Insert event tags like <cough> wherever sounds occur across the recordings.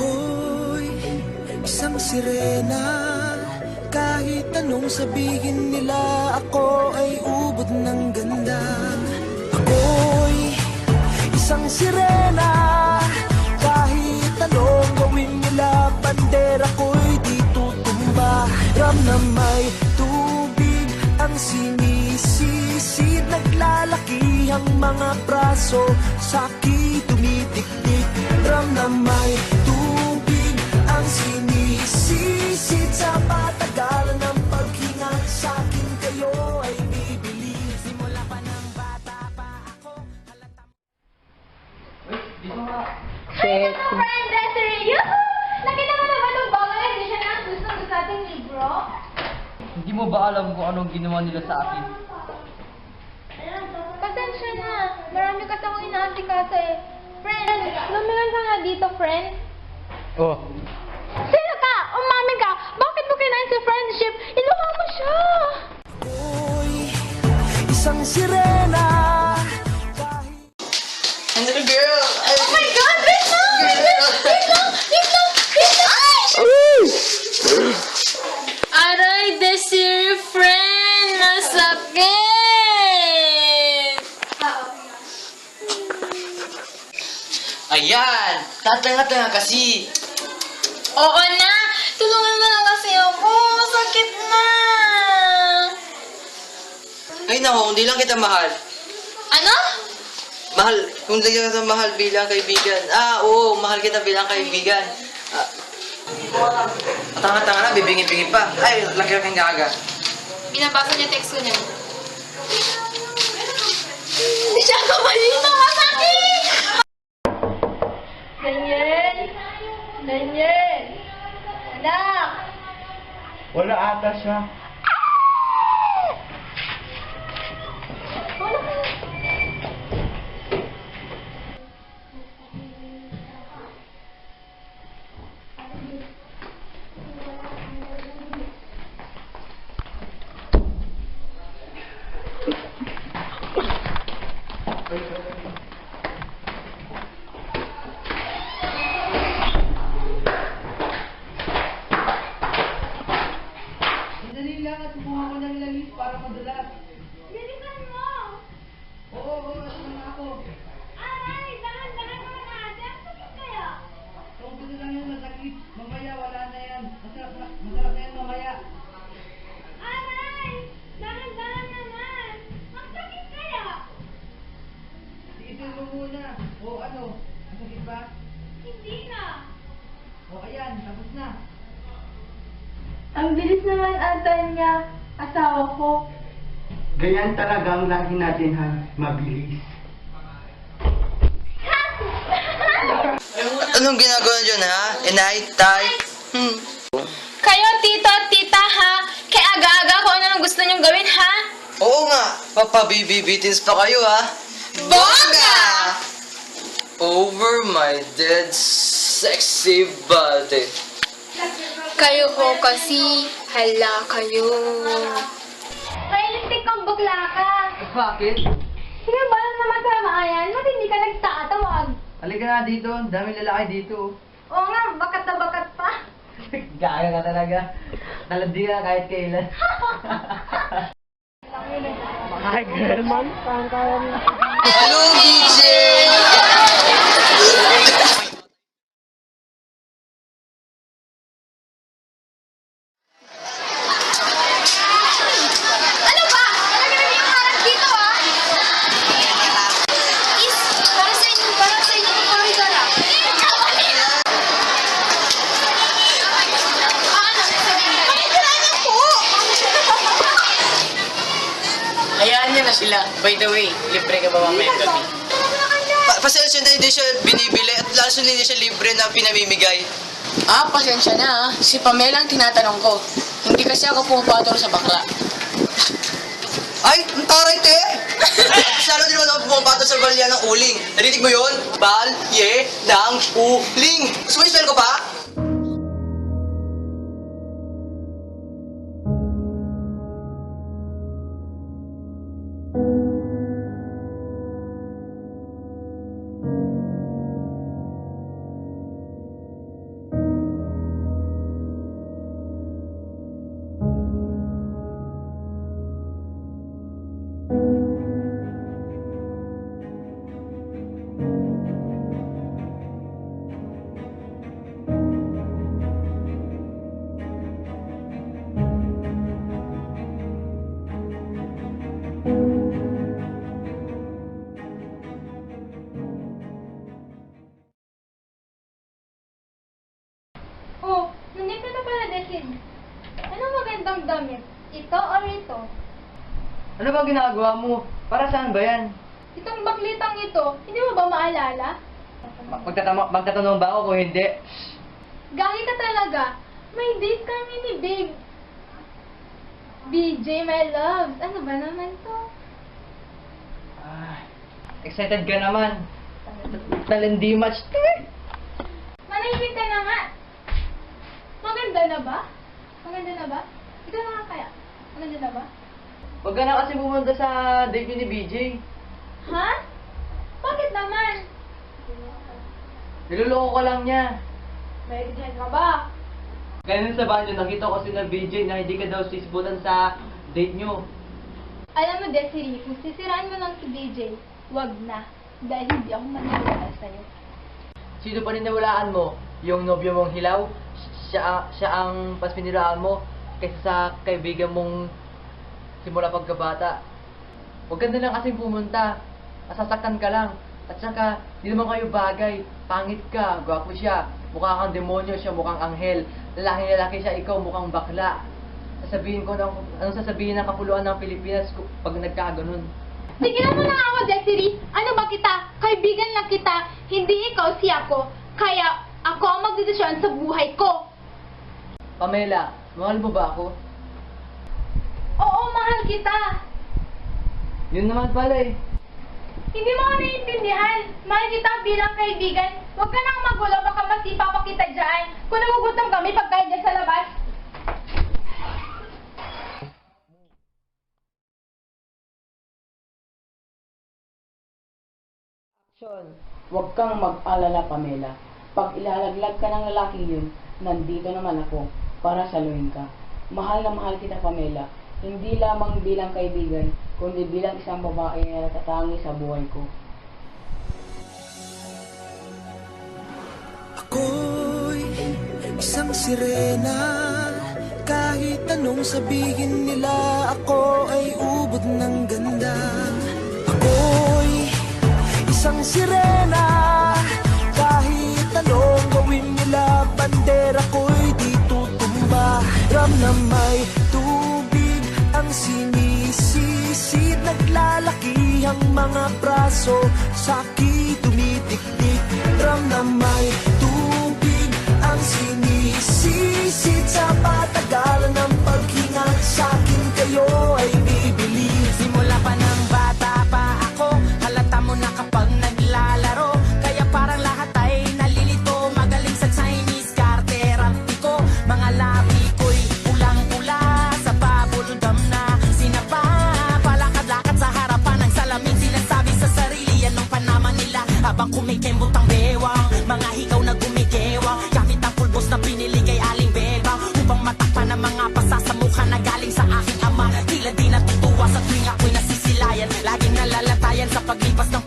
Ako'y isang sirena. Kahit anong sabihin nila Ako ay ubod ng ganda. Ako'y isang sirena. Kahit anong gawin nila Bandera ko'y di tutumba. Ram na may tubig ang sinisisid. Naglalaki ang mga braso Sa'ki tumitiktik. Ram na may Friend Desiree! Yuhu! Nakita mo na ba itong bagay edition ng gusto gusto nating libro? Hindi mo ba alam kung anong ginawa nila sa akin? Pasensya na. Marami kasi akong inaasikaso eh. Friend, lumingan ka nga dito, friend. Oh. Sino ka? Umamin ka? Bakit mo kinain si friendship? Iluha mo siya! Ako'y isang sirena Wait lang! Wait lang! Wait lang! Wait lang! Aray, Desiree, friend! Nasakit! Ayan! Tatanga-tanga kasi! Oo na! Tulungan mo na kasi ako! Sakit na! Ay nako, hindi lang kita mahal. Ano? Mahal, kung hindi kita mahal bilang kaibigan. Ah, oo, mahal kita bilang kaibigan. Ah, tanga-tanga na, bibingi-bingi pa. Ay, laki-laki nga aga. Binabasa niya text ko niya. Hindi siya kamalino! Masakit! Daniel! Daniel! Anak! Wala ata siya. Ang bilis naman ata niya, asawa ko. Ganyan talaga ang lahi natin, ha? Mabilis. <laughs> Anong ginagawa niyo dyan, ha? Inay, tay? Hmm. Kayo, tito at tita, ha? Kaya aga-aga ko ano nang gusto niyong gawin, ha? Oo nga, papabibibitins pa kayo, ha? Bongga! Over my dead sexy body. Kayo ho kasi, hala kayo. Realistic kang bakla ka. Bakit? Sige ba lang naman sa maayan? Ba't hindi ka nagtatawag? Halika na dito, ang daming lalaki dito. Oo nga, bakat na bakat pa. Gaya ka talaga. Nalandi ka kahit kailan. Hi, girl, man. Hello, DJ! Na sila. By the way, libre ka ba mamaya gabi? Pa pasensya na hindi siya binibili at lalo na hindi siya libre na pinamimigay. Ah, pasensya na ah. Si Pamela ang tinatanong ko. Hindi kasi ako pumapatol sa bakla. Ay, ang taray te! Lalo din naman ako bumabato sa balya ng uling. Narinig mo yun? Balye ng uling. Gusto mo ko pa? Ano ba ginagawa mo? Para saan ba yan? Itong baklitang ito, hindi mo ba maalala? Magtatama, magtatanong ba ako kung hindi? Gahi ka talaga. May date kami ni Babe. BJ, my loves. Ano ba naman to? Ah, excited ka naman. Talandi much. Manahimik ka na nga. Maganda na ba? Maganda na ba? Ikaw na nga kaya. Maganda na ba? Huwag ka na kasi pumunta sa date ni BJ. Ha? Bakit naman? Niloloko ka lang niya. May ka ba? Ganun sa banyo, nakita ko si na BJ na hindi ka daw sisbutan sa date nyo. Alam mo, Desiree, kung sisiraan mo lang si BJ, wag na. Dahil hindi ako maniniwala sa'yo. Sino pa ninawalaan mo? Yung nobyo mong hilaw? Siya, siya ang pinilaan mo kaysa sa kaibigan mong simula pagkabata. Huwag ka na lang kasing pumunta. Masasaktan ka lang. At saka, di naman kayo bagay. Pangit ka, gwapo siya. Mukha kang demonyo siya, mukhang anghel. Lalaki lalaki siya, ikaw mukhang bakla. Sasabihin ko ng, anong sasabihin ng kapuluan ng Pilipinas pag nagkaganon. Tigilan mo na ako, Desiree. Ano ba kita? Kaibigan lang kita. Hindi ikaw si ako. Kaya ako ang magdesisyon sa buhay ko. Pamela, mahal mo ba ako? Mahal kita. Yun naman pala eh. Hindi mo ako naiintindihan. Mahal kita bilang kaibigan. Huwag ka nang magulo, baka masipa pa kita dyan. Kung nagugutom kami pagkain dyan sa labas. Huwag kang mag-alala, Pamela. Pag ilalaglag ka ng lalaking yun, nandito naman ako para saluhin ka. Mahal na mahal kita, Pamela. Hindi lamang bilang kaibigan, kundi bilang isang babae na natatangi sa buhay ko. Ako'y isang sirena. Kahit anong sabihin nila Ako ay ubod ng ganda. Ako'y isang sirena. Kahit anong gawin nila Bandera ko'y di tutumba. Ram na may tubig ang sinisisid Naglalaki ang mga braso. Sa akin tumitiktik Ram na may tubig ang sinisisid. Sa patagalan Habang kumikembot ang bewang Mga higaw na gumigewang Gamit ang pulbos na binili kay Aling Bebang Upang matakpan ang mga pasa sa mukha na galing sa aking ama. Tila di natutuwa sa tuwing ako'y nasisilayan. Laging nalalatayan sa paglipas ng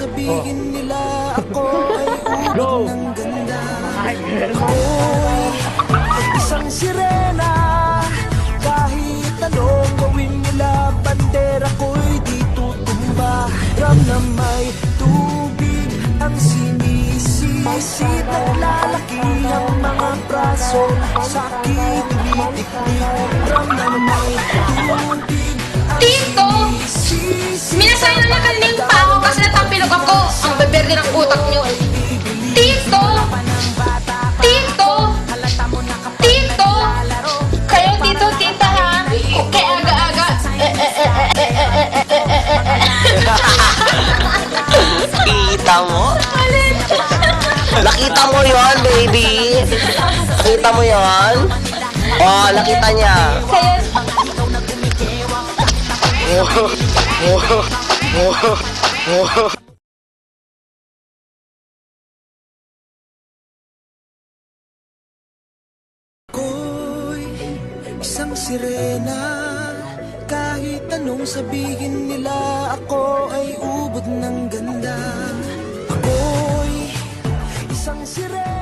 sabihin nila Ako <laughs> ay ubod ng ganda. Ako'y isang sirena. Kahit anong gawin nila Bandera ko'y di tutumba. Ram na may tubig Ang sinisisid Naglalaki ang mga braso Sa akin tumitiktik Ram na may tubig ang Tito! Minasay na nakaling Beberde ng utak nyo. Tito! Tito! Tito! Kayo tito, tita ha? Kaya aga-aga. Kita mo? Nakita mo yon baby? Nakita mo yon? Oh, nakita niya. Kaya Ako'y isang sirena. Kahit anong sabihin nila Ako ay ubod ng ganda. Ako'y isang sirena